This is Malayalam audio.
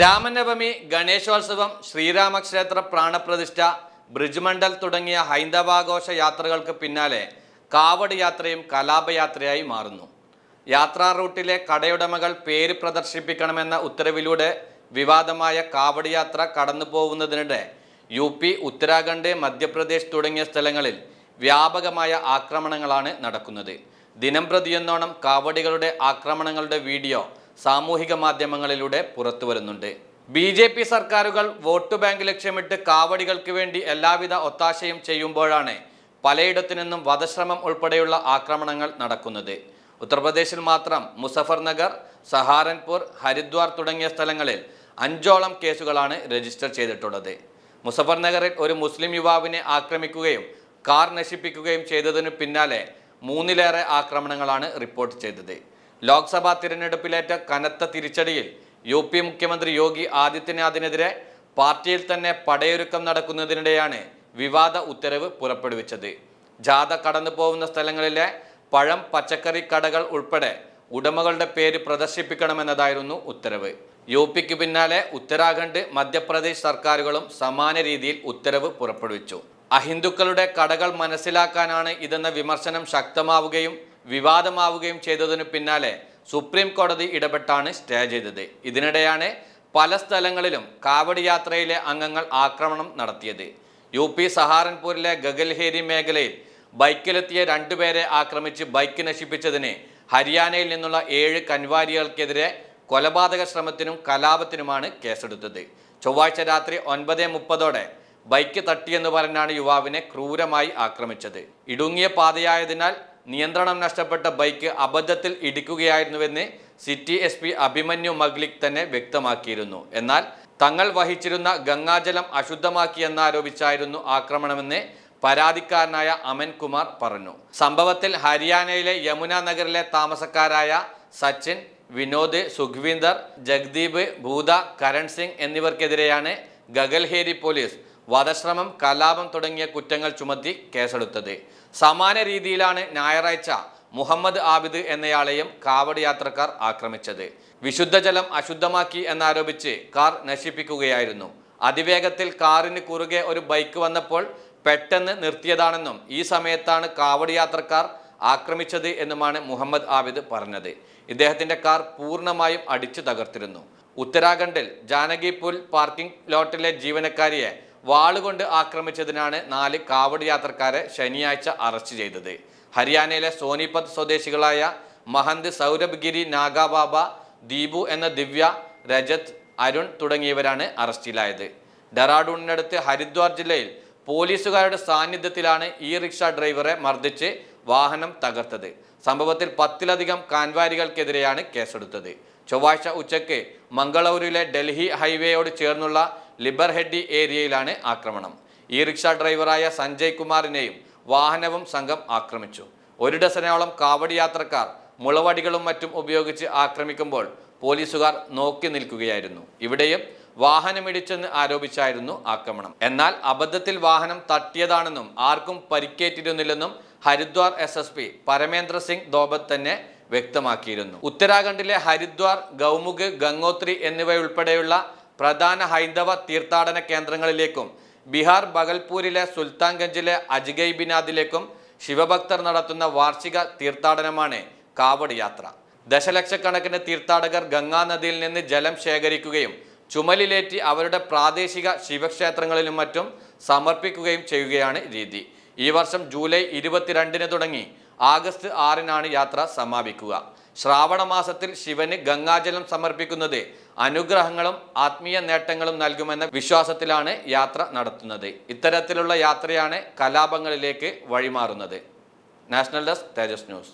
രാമനവമി ഗണേശോത്സവം ശ്രീരാമക്ഷേത്ര പ്രാണപ്രതിഷ്ഠ ബ്രിജ്മണ്ഡൽ തുടങ്ങിയ ഹൈന്ദവാഘോഷ യാത്രകൾക്ക് പിന്നാലെ കാവട് യാത്രയും കലാപയാത്രയായി മാറുന്നു. യാത്രാ റൂട്ടിലെ കടയുടമകൾ പേര് പ്രദർശിപ്പിക്കണമെന്ന ഉത്തരവിലൂടെ വിവാദമായ കാവട് യാത്ര കടന്നു പോകുന്നതിനിടെ യു പി ഉത്തരാഖണ്ഡ് മധ്യപ്രദേശ് തുടങ്ങിയ സ്ഥലങ്ങളിൽ വ്യാപകമായ ആക്രമണങ്ങളാണ് നടക്കുന്നത്. ദിനം പ്രതിയെന്നോണം കാവടികളുടെ ആക്രമണങ്ങളുടെ വീഡിയോ സാമൂഹിക മാധ്യമങ്ങളിലൂടെ പുറത്തു വരുന്നുണ്ട്. ബി ജെ പി സർക്കാരുകൾ വോട്ട് ബാങ്ക് ലക്ഷ്യമിട്ട് കാവടികൾക്ക് വേണ്ടി എല്ലാവിധ ഒത്താശയും ചെയ്യുമ്പോഴാണ് പലയിടത്തു നിന്നും വധശ്രമം ഉൾപ്പെടെയുള്ള ആക്രമണങ്ങൾ നടക്കുന്നത്. ഉത്തർപ്രദേശിൽ മാത്രം മുസഫർ നഗർ സഹാരൻപൂർ ഹരിദ്വാർ തുടങ്ങിയ സ്ഥലങ്ങളിൽ അഞ്ചോളം കേസുകളാണ് രജിസ്റ്റർ ചെയ്തിട്ടുള്ളത്. മുസഫർ നഗറിൽ ഒരു മുസ്ലിം യുവാവിനെ ആക്രമിക്കുകയും കാർ നശിപ്പിക്കുകയും ചെയ്തതിനു പിന്നാലെ മൂന്നിലേറെ ആക്രമണങ്ങളാണ് റിപ്പോർട്ട് ചെയ്തത്. ലോക്സഭാ തിരഞ്ഞെടുപ്പിലേറ്റ കനത്ത തിരിച്ചടിയിൽ യു പി മുഖ്യമന്ത്രി യോഗി ആദിത്യനാഥിനെതിരെ പാർട്ടിയിൽ തന്നെ പടയൊരുക്കം നടക്കുന്നതിനിടെയാണ് വിവാദ ഉത്തരവ് പുറപ്പെടുവിച്ചത്. ജാഥ കടന്നു പോകുന്ന സ്ഥലങ്ങളിലെ പഴം പച്ചക്കറി കടകൾ ഉൾപ്പെടെ ഉടമകളുടെ പേര് പ്രദർശിപ്പിക്കണമെന്നതായിരുന്നു ഉത്തരവ്. യു പിക്ക് പിന്നാലെ ഉത്തരാഖണ്ഡ് മധ്യപ്രദേശ് സർക്കാരുകളും സമാന രീതിയിൽ ഉത്തരവ് പുറപ്പെടുവിച്ചു. അഹിന്ദുക്കളുടെ കടകൾ മനസ്സിലാക്കാനാണ് ഇതെന്ന വിമർശനം ശക്തമാവുകയും വിവാദമാവുകയും ചെയ്തതിനു പിന്നാലെ സുപ്രീം കോടതി ഇടപെട്ടാണ് സ്റ്റേ ചെയ്തത്. ഇതിനിടെയാണ് പല സ്ഥലങ്ങളിലും കാവടി യാത്രയിലെ അംഗങ്ങൾ ആക്രമണം നടത്തിയത്. യു പി സഹാറൻപൂരിലെ ഗഗൽഹേരി മേഖലയിൽ ബൈക്കിലെത്തിയ രണ്ടുപേരെ ആക്രമിച്ച് ബൈക്ക് നശിപ്പിച്ചതിന് ഹരിയാനയിൽ നിന്നുള്ള ഏഴ് കൻവാരികൾക്കെതിരെ കൊലപാതക ശ്രമത്തിനും കലാപത്തിനുമാണ് കേസെടുത്തത്. ചൊവ്വാഴ്ച രാത്രി ഒൻപത് മുപ്പതോടെ ബൈക്ക് തട്ടിയെന്ന് പറഞ്ഞാണ് യുവാവിനെ ക്രൂരമായി ആക്രമിച്ചത്. ഇടുങ്ങിയ പാതയായതിനാൽ നിയന്ത്രണം നഷ്ടപ്പെട്ട ബൈക്ക് അബദ്ധത്തിൽ ഇടിക്കുകയായിരുന്നുവെന്ന് city S P Abhimanyu Manglik തന്നെ വ്യക്തമാക്കിയിരുന്നു. എന്നാൽ തങ്ങൾ വഹിച്ചിരുന്ന ഗംഗാജലം അശുദ്ധമാക്കിയെന്നാരോപിച്ചായിരുന്നു ആക്രമണമെന്ന് പരാതിക്കാരനായ അമൻ കുമാർ പറഞ്ഞു. സംഭവത്തിൽ ഹരിയാനയിലെ യമുന നഗറിലെ താമസക്കാരായ സച്ചിൻ വിനോദ് സുഖ്വീന്ദർ ജഗ്ദീപ് ഭൂത കരൺ സിംഗ് എന്നിവർക്കെതിരെയാണ് ഗഗൽഹേരി പോലീസ് വധശ്രമം കലാപം തുടങ്ങിയ കുറ്റങ്ങൾ ചുമത്തി കേസെടുത്തത്. സമാന രീതിയിലാണ് ഞായറാഴ്ച മുഹമ്മദ് ആബിദ് എന്നയാളെയും കാവട് യാത്രക്കാർ ആക്രമിച്ചത്. വിശുദ്ധജലം അശുദ്ധമാക്കി എന്നാരോപിച്ച് കാർ നശിപ്പിക്കുകയായിരുന്നു. അതിവേഗത്തിൽ കാറിന് കുറുകെ ഒരു ബൈക്ക് വന്നപ്പോൾ പെട്ടെന്ന് നിർത്തിയതാണെന്നും ഈ സമയത്താണ് കാവട് യാത്രക്കാർ ആക്രമിച്ചത് എന്നുമാണ് മുഹമ്മദ് ആബിദ് പറഞ്ഞത്. ഇദ്ദേഹത്തിന്റെ കാർ പൂർണമായും അടിച്ചു തകർത്തിരുന്നു. ഉത്തരാഖണ്ഡിൽ ജാനകിപുൽ പാർക്കിംഗ് ലോട്ടിലെ ജീവനക്കാരിയെ വാളുകൊണ്ട് ആക്രമിച്ചതിനാണ് നാല് കാവട് യാത്രക്കാരെ ശനിയാഴ്ച അറസ്റ്റ് ചെയ്തത്. ഹരിയാനയിലെ സോനിപത് സ്വദേശികളായ മഹന്ത് സൗരഭ് ഗിരി നാഗാബാബ ദീപു എന്ന ദിവ്യ രജത് അരുൺ തുടങ്ങിയവരാണ് അറസ്റ്റിലായത്. ഡെറാഡൂണിനടുത്ത് ഹരിദ്വാർ ജില്ലയിൽ പോലീസുകാരുടെ സാന്നിധ്യത്തിലാണ് ഈ റിക്ഷ ഡ്രൈവറെ മർദ്ദിച്ച് വാഹനം തകർത്തത്. സംഭവത്തിൽ പത്തിലധികം കാൻവാരികൾക്കെതിരെയാണ് കേസെടുത്തത്. ചൊവ്വാഴ്ച ഉച്ചയ്ക്ക് മംഗളൂരുവിലെ ഡൽഹി ഹൈവേയോട് ചേർന്നുള്ള ലിബർഹെഡി ഏരിയയിലാണ് ആക്രമണം. ഈ റിക്ഷ ഡ്രൈവറായ സഞ്ജയ് കുമാറിനെയും വാഹനവും സംഘം ആക്രമിച്ചു. ഒരു ഡസനോളം കാവടി യാത്രക്കാർ മുളവടികളും മറ്റും ഉപയോഗിച്ച് ആക്രമിക്കുമ്പോൾ പോലീസുകാർ നോക്കി നിൽക്കുകയായിരുന്നു. ഇവിടെയും വാഹനമിടിച്ചെന്ന് ആരോപിച്ചായിരുന്നു ആക്രമണം. എന്നാൽ അബദ്ധത്തിൽ വാഹനം തട്ടിയതാണെന്നും ആർക്കും പരിക്കേറ്റിരുന്നില്ലെന്നും Haridwar S S P Parmendra Singh ദോബത്ത് തന്നെ വ്യക്തമാക്കിയിരുന്നു. ഉത്തരാഖണ്ഡിലെ ഹരിദ്വാർ ഗൗമുഖ് ഗംഗോത്രി എന്നിവയുൾപ്പെടെയുള്ള പ്രധാന ഹൈന്ദവ തീർത്ഥാടന കേന്ദ്രങ്ങളിലേക്കും ബീഹാർ ബഗൽപൂരിലെ സുൽത്താൻഗഞ്ചിലെ അജ്ഗൈബിനാഥിലേക്കും ശിവഭക്തർ നടത്തുന്ന വാർഷിക തീർത്ഥാടനമാണ് കാവട് യാത്ര. ദശലക്ഷക്കണക്കിന് തീർത്ഥാടകർ ഗംഗാനദിയിൽ നിന്ന് ജലം ശേഖരിക്കുകയും ചുമലിലേറ്റി അവരുടെ പ്രാദേശിക ശിവക്ഷേത്രങ്ങളിലും മറ്റും സമർപ്പിക്കുകയും ചെയ്യുകയാണ് രീതി. ഈ വർഷം ജൂലൈ ഇരുപത്തിരണ്ടിന് തുടങ്ങി ആഗസ്റ്റ് ആറിനാണ് യാത്ര സമാപിക്കുക. ശ്രാവണ മാസത്തിൽ ശിവന് ഗംഗാജലം സമർപ്പിക്കുന്നത് അനുഗ്രഹങ്ങളും ആത്മീയ നേട്ടങ്ങളും നൽകുമെന്ന വിശ്വാസത്തിലാണ് യാത്ര നടത്തുന്നത്. ഇത്തരത്തിലുള്ള യാത്രയാണ് കലാപങ്ങളിലേക്ക് വഴിമാറുന്നത്. National desk Tejas news.